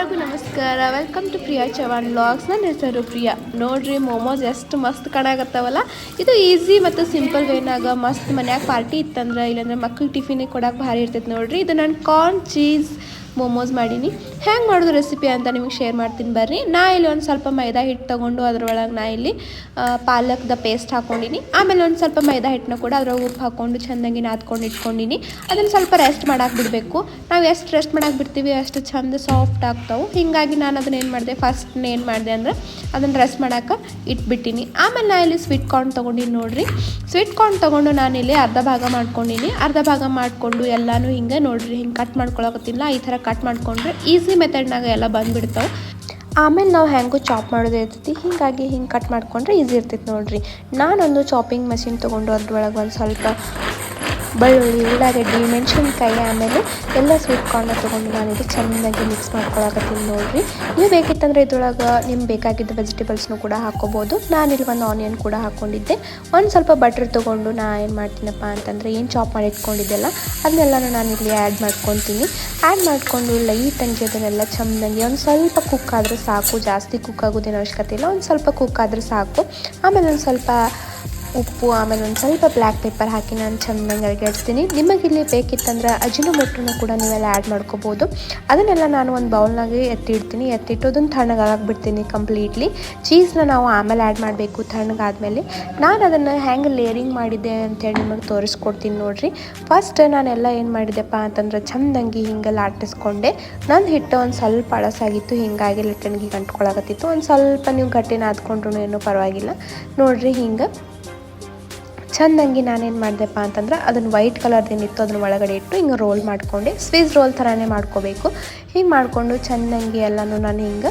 ಎಲ್ಲರಿಗೂ ನಮಸ್ಕಾರ. Welcome to Priya Chavan blogs ನನ್ನ ಹೆಸರು ಪ್ರಿಯಾ. ನೋಡ್ರಿ ಮೋಮೋಸ್ ಎಷ್ಟು ಮಸ್ತ್ ಕಾಣಾಕತ್ತಾವಲ್ಲ ಇದು ಈಸಿ ಮತ್ತು ಸಿಂಪಲ್ ವೇನಾಗ ಮಸ್ತ್ ಮನ್ಯಾಗ ಪಾರ್ಟಿ ಇತ್ತಂದ್ರೆ, ಇಲ್ಲಾಂದ್ರೆ ಮಕ್ಳಿಗೆ ಟಿಫಿನಿಗೆ ಕೊಡಕ್ಕೆ ಭಾರಿ ಇರ್ತೈತೆ ನೋಡ್ರಿ. ಇದು ನಾನು ಕಾರ್ನ್ ಚೀಸ್ ಮೋಮೋಸ್ ಮಾಡೀನಿ. ಹೆಂಗೆ ಮಾಡೋದು ರೆಸಿಪಿ ಅಂತ ನಿಮಗೆ ಶೇರ್ ಮಾಡ್ತೀನಿ ಬರ್ರಿ. ನಾ ಇಲ್ಲಿ ಒಂದು ಸ್ವಲ್ಪ ಮೈದಾ ಹಿಟ್ಟು ತೊಗೊಂಡು ಅದರೊಳಗೆ ನಾ ಇಲ್ಲಿ ಪಾಲಕ್ದ ಪೇಸ್ಟ್ ಹಾಕೊಂಡಿನಿ. ಆಮೇಲೆ ಒಂದು ಸ್ವಲ್ಪ ಮೈದಾ ಹಿಟ್ಟನ್ನ ಕೂಡ ಅದ್ರೊಳಗೆ ಉಪ್ಪು ಹಾಕ್ಕೊಂಡು ಚೆಂದಾಗಿ ನಾದ್ಕೊಂಡು ಇಟ್ಕೊಂಡಿನಿ. ಅದನ್ನು ಸ್ವಲ್ಪ ರೆಸ್ಟ್ ಮಾಡಕ್ಕೆ ಬಿಡಬೇಕು. ನಾವು ಎಷ್ಟು ರೆಸ್ಟ್ ಮಾಡಕ್ಕೆ ಬಿಡ್ತೀವಿ ಅಷ್ಟು ಚಂದ ಸಾಫ್ಟ್ ಆಗ್ತಾವೆ. ಹೀಗಾಗಿ ನಾನು ಅದನ್ನ ಏನು ಮಾಡಿದೆ ಫಸ್ಟ್ ಏನು ಮಾಡಿದೆ ಅಂದ್ರೆ ಅದನ್ನು ರೆಸ್ಟ್ ಮಾಡಕ್ಕೆ ಇಟ್ಬಿಟ್ಟಿನಿ. ಆಮೇಲೆ ನಾ ಇಲ್ಲಿ ಸ್ವೀಟ್ ಕಾರ್ನ್ ತೊಗೊಂಡಿನಿ ನೋಡಿರಿ. ಸ್ವೀಟ್ ಕಾರ್ನ್ ತೊಗೊಂಡು ನಾನು ಇಲ್ಲಿ ಅರ್ಧ ಭಾಗ ಮಾಡ್ಕೊಂಡಿನಿ. ಅರ್ಧ ಭಾಗ ಮಾಡಿಕೊಂಡು ಎಲ್ಲನೂ ಹಿಂಗೆ ನೋಡಿರಿ, ಹಿಂಗೆ ಕಟ್ ಮಾಡ್ಕೊಳಕತ್ತಿಲ್ಲ. ಈ ಥರ ಕಟ್ ಮಾಡಿಕೊಂಡ್ರೆ ಈಸಿ ಮೆಥಡ್ನಾಗ ಎಲ್ಲ ಬಂದುಬಿಡ್ತಾವೆ. ಆಮೇಲೆ ನಾವು ಹೆಂಗೂ ಚಾಪ್ ಮಾಡೋದೇ ಇರ್ತೈತಿ, ಹೀಗಾಗಿ ಹಿಂಗೆ ಕಟ್ ಮಾಡ್ಕೊಂಡ್ರೆ ಈಸಿ ಇರ್ತೈತಿ ನೋಡ್ರಿ. ನಾನೊಂದು ಚಾಪಿಂಗ್ ಮಷಿನ್ ತೊಗೊಂಡು ಅದ್ರೊಳಗೆ ಒಂದು ಸ್ವಲ್ಪ ಬೆಳ್ಳುಳ್ಳಿ ಉಳ್ಳಾಗಡ್ಡಿ ಮೆಣಸಿನ್ಕಾಯಿ ಆಮೇಲೆ ಎಲ್ಲ ಸ್ವೀಟ್ ಕಾರ್ನ ತೊಗೊಂಡು ನಾನಿಲ್ಲಿ ಚೆನ್ನಾಗಿ ಮಿಕ್ಸ್ ಮಾಡ್ಕೊಳಕತ್ತೀನಿ ನೋಡಿರಿ. ನೀವು ಬೇಕಿತ್ತಂದರೆ ಇದ್ರೊಳಗೆ ನಿಮ್ಗೆ ಬೇಕಾಗಿದ್ದ ವೆಜಿಟೇಬಲ್ಸ್ನು ಕೂಡ ಹಾಕೋಬೋದು. ನಾನಿಲ್ಲಿ ಒಂದು ಆನಿಯನ್ ಕೂಡ ಹಾಕ್ಕೊಂಡಿದ್ದೆ ಒಂದು ಸ್ವಲ್ಪ ಬಟರ್ ತೊಗೊಂಡು ನಾ ಏನು ಮಾಡ್ತೀನಪ್ಪ ಅಂತಂದರೆ ಏನು ಚಾಪ್ ಮಾಡಿ ಇಟ್ಕೊಂಡಿದ್ದೆಲ್ಲ ಅದನ್ನೆಲ್ಲನೂ ನಾನಿಲ್ಲಿ ಆ್ಯಡ್ ಮಾಡ್ಕೊತೀನಿ. ಆ್ಯಡ್ ಮಾಡಿಕೊಂಡು ಲೈಟ್ ಅದನ್ನೆಲ್ಲ ಚೆನ್ನಾಗಿ ಒಂದು ಸ್ವಲ್ಪ ಕುಕ್ ಆದರೆ ಸಾಕು. ಜಾಸ್ತಿ ಕುಕ್ ಆಗೋದೇನು ಅವಶ್ಯಕತೆ ಇಲ್ಲ. ಒಂದು ಸ್ವಲ್ಪ ಕುಕ್ ಆದರೆ ಸಾಕು. ಆಮೇಲೆ ಒಂದು ಸ್ವಲ್ಪ ಉಪ್ಪು, ಆಮೇಲೆ ಒಂದು ಸ್ವಲ್ಪ ಬ್ಲ್ಯಾಕ್ ಪೇಪರ್ ಹಾಕಿ ನಾನು ಚೆನ್ನಾಗಿ ಅಗೆಡ್ತೀನಿ ನಿಮಗೆ ಇಲ್ಲಿ ಬೇಕಿತ್ತಂದ್ರೆ ಅಜಿನೋಮೊಟ್ಟನ್ನು ಕೂಡ ನೀವೆಲ್ಲ ಆ್ಯಡ್ ಮಾಡ್ಕೋಬೋದು. ಅದನ್ನೆಲ್ಲ ನಾನು ಒಂದು ಬೌಲ್ನಾಗೆ ಎತ್ತಿಡ್ತೀನಿ. ಎತ್ತಿಟ್ಟು ಅದನ್ನು ತಣ್ಣಗಾಗಿಬಿಡ್ತೀನಿ ಬಿಡ್ತೀನಿ ಕಂಪ್ಲೀಟ್ಲಿ ಚೀಸ್ನ ನಾವು ಆಮೇಲೆ ಆ್ಯಡ್ ಮಾಡಬೇಕು ತಣ್ಣಗಾದಮೇಲೆ. ನಾನು ಅದನ್ನು ಹೆಂಗೆ ಲೇಯರಿಂಗ್ ಮಾಡಿದ್ದೆ ಅಂತೇಳಿ ನಿಮಗೆ ತೋರಿಸ್ಕೊಡ್ತೀನಿ ನೋಡಿರಿ. ಫಸ್ಟ್ ನಾನೆಲ್ಲ ಏನು ಮಾಡಿದೆಪ್ಪ ಅಂತಂದ್ರೆ ಚಂದಂಗಿ ಹಿಂಗೆ ಲಾಟಿಸ್ಕೊಂಡೆ ನನ್ನ ಹಿಟ್ಟು ಒಂದು ಸ್ವಲ್ಪ ಅಳಸಾಗಿತ್ತು, ಹಿಂಗಾಗಿ ಲಟ್ಟಣಿಗೆ ಗಂಟ್ಕೊಳಕತ್ತಿತ್ತು. ಒಂದು ಸ್ವಲ್ಪ ನೀವು ಗಟ್ಟಿನ ಹಾದ್ಕೊಂಡ್ರು ಏನೂ ಪರವಾಗಿಲ್ಲ. ನೋಡಿರಿ ಹಿಂಗೆ. ಚೆಂದಂಗಿ ನಾನೇನು ಮಾಡಿದೆಪ್ಪ ಅಂತಂದ್ರೆ ಅದನ್ನು ವೈಟ್ ಕಲರ್ದೇನಿತ್ತು ಅದನ್ನ ಒಳಗಡೆ ಇಟ್ಟು ಹಿಂಗೆ ರೋಲ್ ಮಾಡ್ಕೊಂಡೆ. ಸ್ವೀಸ್ ರೋಲ್ ಥರನೇ ಮಾಡ್ಕೋಬೇಕು. ಹಿಂಗೆ ಮಾಡಿಕೊಂಡು ಚೆಂದಂಗಿ ಎಲ್ಲನೂ ನಾನು ಹಿಂಗೆ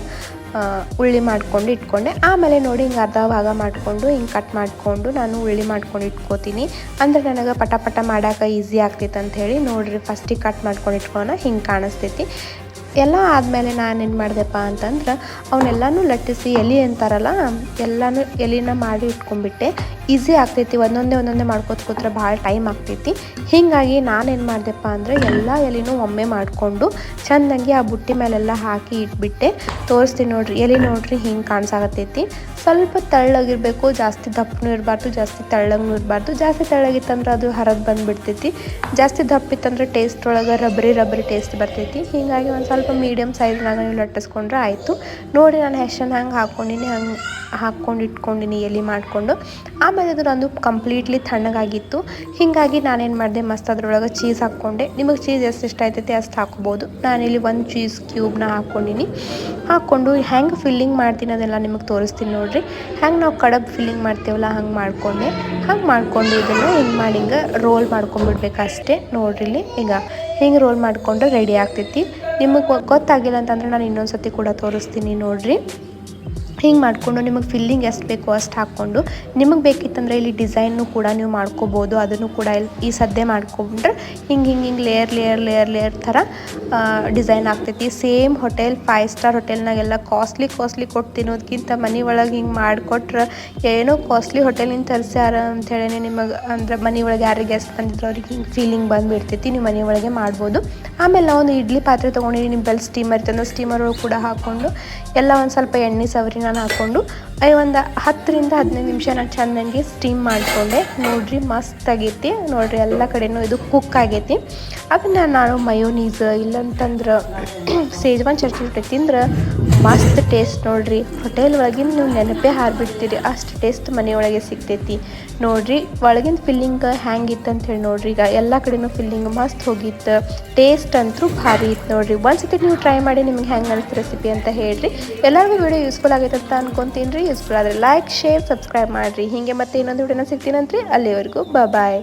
ಉಳ್ಳಿ ಮಾಡ್ಕೊಂಡು ಇಟ್ಕೊಂಡೆ. ಆಮೇಲೆ ನೋಡಿ ಹಿಂಗೆ ಅರ್ಧ ಭಾಗ ಮಾಡಿಕೊಂಡು ಹಿಂಗೆ ಕಟ್ ಮಾಡಿಕೊಂಡು ನಾನು ಉಳ್ಳಿ ಮಾಡ್ಕೊಂಡು ಇಟ್ಕೋತೀನಿ. ಅಂದರೆ ನನಗೆ ಪಟ ಪಟ ಮಾಡೋಕೆ ಈಸಿ ಆಗ್ತೈತೆ ಅಂತ ಹೇಳಿ ನೋಡಿರಿ ಫಸ್ಟಿಗೆ ಕಟ್ ಮಾಡ್ಕೊಂಡು ಇಟ್ಕೊಳ ಹಿಂಗೆ ಕಾಣಿಸ್ತೈತಿ. ಎಲ್ಲ ಆದಮೇಲೆ ನಾನೇನು ಮಾಡಿದೆಪ್ಪ ಅಂತಂದ್ರೆ ಅವನ್ನೆಲ್ಲನೂ ಲಟ್ಟಿಸಿ ಎಲೆ ಅಂತಾರಲ್ಲ, ಎಲ್ಲನೂ ಎಲೆನ ಮಾಡಿ ಇಟ್ಕೊಂಡ್ಬಿಟ್ಟೆ. ಈಸಿ ಆಗ್ತೈತಿ, ಒಂದೊಂದೇ ಒಂದೊಂದೇ ಮಾಡ್ಕೋತ ಕೂತ್ರೆ ಭಾಳ ಟೈಮ್ ಆಗ್ತೈತಿ. ಹೀಗಾಗಿ ನಾನೇನು ಮಾಡಿದೆಪ್ಪ ಅಂದರೆ ಎಲ್ಲ ಎಲೆನೂ ಒಮ್ಮೆ ಮಾಡಿಕೊಂಡು ಚೆನ್ನಾಗಿ ಆ ಬುಟ್ಟಿ ಮೇಲೆಲ್ಲ ಹಾಕಿ ಇಟ್ಬಿಟ್ಟೆ. ತೋರಿಸ್ತೀನಿ ನೋಡ್ರಿ, ಎಲೆ ನೋಡ್ರಿ ಹಿಂಗೆ ಕಾಣಿಸಾಗತ್ತೈತಿ ಸ್ವಲ್ಪ ತೆಳ್ಳಗಿರಬೇಕು, ಜಾಸ್ತಿ ದಪ್ಪನೂ ಇರಬಾರ್ದು, ಜಾಸ್ತಿ ತೆಳ್ಳಗೂ ಇರಬಾರ್ದು. ಜಾಸ್ತಿ ತೆಳ್ಳಗಿತ್ತಂದ್ರೆ ಅದು ಹರದು ಬಂದುಬಿಡ್ತೈತಿ. ಜಾಸ್ತಿ ದಪ್ಪಿತ್ತಂದ್ರೆ ಟೇಸ್ಟ್ ಒಳಗೆ ರಬ್ರಿ ರಬ್ರಿ ಟೇಸ್ಟ್ ಬರ್ತೈತಿ. ಹೀಗಾಗಿ ಒಂದು ಸ್ವಲ್ಪ ಮೀಡಿಯಮ್ ಸೈಜ್ನಾಗ ನೀವು ಲಟ್ಟಿಸ್ಕೊಂಡ್ರೆ ಆಯಿತು. ನೋಡಿ ನಾನು ಹೆಸನ್ ಹಂಗೆ ಹಾಕ್ಕೊಂಡಿನಿ ಹಂಗೆ ಹಾಕ್ಕೊಂಡು ಇಟ್ಕೊಂಡಿನಿ, ಎಲೆ ಮಾಡಿಕೊಂಡು. ಆಮೇಲೆ ಅದು ನಂದು ಕಂಪ್ಲೀಟ್ಲಿ ತಣ್ಣಗಾಗಿತ್ತು. ಹೀಗಾಗಿ ನಾನೇನು ಮಾಡಿದೆ, ಮಸ್ತ್ ಅದ್ರೊಳಗೆ ಚೀಸ್ ಹಾಕ್ಕೊಂಡೆ. ನಿಮಗೆ ಚೀಸ್ ಎಷ್ಟು ಇಷ್ಟ ಆಯ್ತೈತೆ ಅಷ್ಟು ಹಾಕ್ಬೋದು. ನಾನಿಲ್ಲಿ ಒಂದು ಚೀಸ್ ಕ್ಯೂಬ್ನ ಹಾಕ್ಕೊಂಡಿನಿ. ಹಾಕ್ಕೊಂಡು ಹೆಂಗೆ ಫಿಲ್ಲಿಂಗ್ ಮಾಡ್ತೀನಿ ಅದೆಲ್ಲ ನಿಮಗೆ ತೋರಿಸ್ತೀನಿ ನೋಡಿರಿ. ಹೆಂಗೆ ನಾವು ಕಡಬ್ ಫಿಲ್ಲಿಂಗ್ ಮಾಡ್ತೀವಲ್ಲ, ಹಂಗೆ ಮಾಡ್ಕೊಂಡೆ. ಹಂಗೆ ಮಾಡ್ಕೊಂಡು ಇದನ್ನು ಹಿಂಗೆ ಮಾಡಿ ಹಿಂಗೆ ರೋಲ್ ಮಾಡ್ಕೊಂಡ್ಬಿಡ್ಬೇಕಷ್ಟೇ ನೋಡ್ರಿ ಇಲ್ಲಿ ಈಗ ಹಿಂಗೆ ರೋಲ್ ಮಾಡಿಕೊಂಡ್ರೆ ರೆಡಿ ಆಗ್ತೈತಿ. ನಿಮಗೆ ಗೊತ್ತಾಗಿಲ್ಲ ಅಂತಂದರೆ ನಾನು ಇನ್ನೊಂದು ಸತಿ ಕೂಡ ತೋರಿಸ್ತೀನಿ ನೋಡ್ರಿ. ಹಿಂಗೆ ಮಾಡಿಕೊಂಡು ನಿಮಗೆ ಫಿಲ್ಲಿಂಗ್ ಎಷ್ಟು ಬೇಕೋ ಅಷ್ಟು ಹಾಕ್ಕೊಂಡು, ನಿಮಗೆ ಬೇಕಿತ್ತಂದ್ರೆ ಇಲ್ಲಿ ಡಿಸೈನ್ನು ಕೂಡ ನೀವು ಮಾಡ್ಕೋಬೋದು, ಅದನ್ನು ಕೂಡ ಇಲ್ಲಿ ಈ ಸದ್ಯ ಮಾಡ್ಕೊಂಡ್ರೆ ಹಿಂಗೆ ಹಿಂಗೆ ಹಿಂಗೆ ಲೇಯರ್ ಲೇಯರ್ ಲೇಯರ್ ಲೇಯರ್ ಥರ ಡಿಸೈನ್ ಆಗ್ತೈತಿ. ಸೇಮ್ ಹೋಟೆಲ್ ಫೈವ್ ಸ್ಟಾರ್ ಹೋಟೆಲ್ನಾಗೆಲ್ಲ ಕಾಸ್ಟ್ಲಿ ಕಾಸ್ಟ್ಲಿ ಕೊಟ್ಟು ತಿನ್ನೋದಕ್ಕಿಂತ ಮನೆ ಒಳಗೆ ಹಿಂಗೆ ಮಾಡಿಕೊಟ್ರೆ ಏನೋ ಕಾಸ್ಟ್ಲಿ ಹೋಟೆಲಿಂದ ತರಿಸ್ಯಾರ ಅಂಥೇಳಿ ನಿಮಗೆ, ಅಂದ್ರೆ ಮನೆ ಒಳಗೆ ಯಾರು ಗೆಸ್ಟ್ ಬಂದಿದ್ರು ಅವ್ರಿಗೆ ಹಿಂಗೆ ಫೀಲಿಂಗ್ ಬಂದುಬಿಡ್ತೈತಿ, ನೀವು ಮನೆ ಒಳಗೆ ಮಾಡ್ಬೋದು. ಆಮೇಲೆ ಒಂದು ಇಡ್ಲಿ ಪಾತ್ರೆ ತೊಗೊಂಡಿ ನಿಮ್ಮ ಬೆಲ್ ಸ್ಟೀಮರ್ ಇರ್ತಂದ್ರೆ ಸ್ಟೀಮರ್ ಒಳಗೆ ಕೂಡ ಹಾಕ್ಕೊಂಡು ಎಲ್ಲ ಒಂದು ಸ್ವಲ್ಪ ಎಣ್ಣೆ ಸವರಿ ನಾನು ಹಾಕ್ಕೊಂಡು ಒಂದು ಹತ್ತರಿಂದ ಹದಿನೈದು ನಿಮಿಷ ನಾನು ಚೆಂದಂಗೆ ಸ್ಟೀಮ್ ಮಾಡಿಕೊಂಡೆ. ನೋಡ್ರಿ, ಮಸ್ತ್ ಆಗೈತಿ. ನೋಡ್ರಿ, ಎಲ್ಲ ಕಡೆನೂ ಇದು ಕುಕ್ ಆಗೈತಿ. ಅದನ್ನು ನಾನು ಮಯೋನೀಸ್ ಇಲ್ಲಂತಂದ್ರೆ ಸೇಜ್ವಾನ್ ಚಟ್ನಿ ಜೊತೆ ತಿಂದ್ರೆ ಮಸ್ತ್ ಟೇಸ್ಟ್ ನೋಡ್ರಿ. ಹೋಟೆಲ್ ಒಳಗಿಂದ ನೀವು ನೆನಪೇ ಹಾರ್ಬಿಡ್ತೀರಿ. ಅಷ್ಟು ಟೇಸ್ಟ್ ಮನೆಯೊಳಗೆ ಸಿಗ್ತೈತಿ. ನೋಡ್ರಿ ಒಳಗಿನ ಫಿಲ್ಲಿಂಗ್ ಹ್ಯಾಂಗಿತ್ತು ಅಂತ ಹೇಳಿ ನೋಡ್ರಿ. ಈಗ ಎಲ್ಲ ಕಡೆನೂ ಫಿಲ್ಲಿಂಗ್ ಮಸ್ತ್ ಹೋಗಿತ್ತು ಟೇಸ್ಟ್ ಅಂತೂ ಭಾರಿ ಇತ್ತು ನೋಡ್ರಿ. ಒಂದ್ಸತಿ ನೀವು ಟ್ರೈ ಮಾಡಿ ನಿಮ್ಗೆ ಹೆಂಗೆ ಅನಿಸ್ತು ರೆಸಿಪಿ ಅಂತ ಹೇಳ್ರಿ. ಎಲ್ಲರಿಗೂ ವಿಡಿಯೋ ಯೂಸ್ಫುಲ್ ಆಗೈತೆ ಅಂತ ಅನ್ಕೊತೀನಿ ರೀ. ಯೂಸ್ಫುಲ್ ಆದರೆ ಲೈಕ್ ಶೇರ್ ಸಬ್ಸ್ಕ್ರೈಬ್ ಮಾಡಿರಿ. ಹೀಗೆ ಮತ್ತೆ ಇನ್ನೊಂದು ವಿಡಿಯೋನ ಸಿಗ್ತೀನಂತ್ರಿ ಅಲ್ಲಿವರೆಗೂ ಬಾಯ್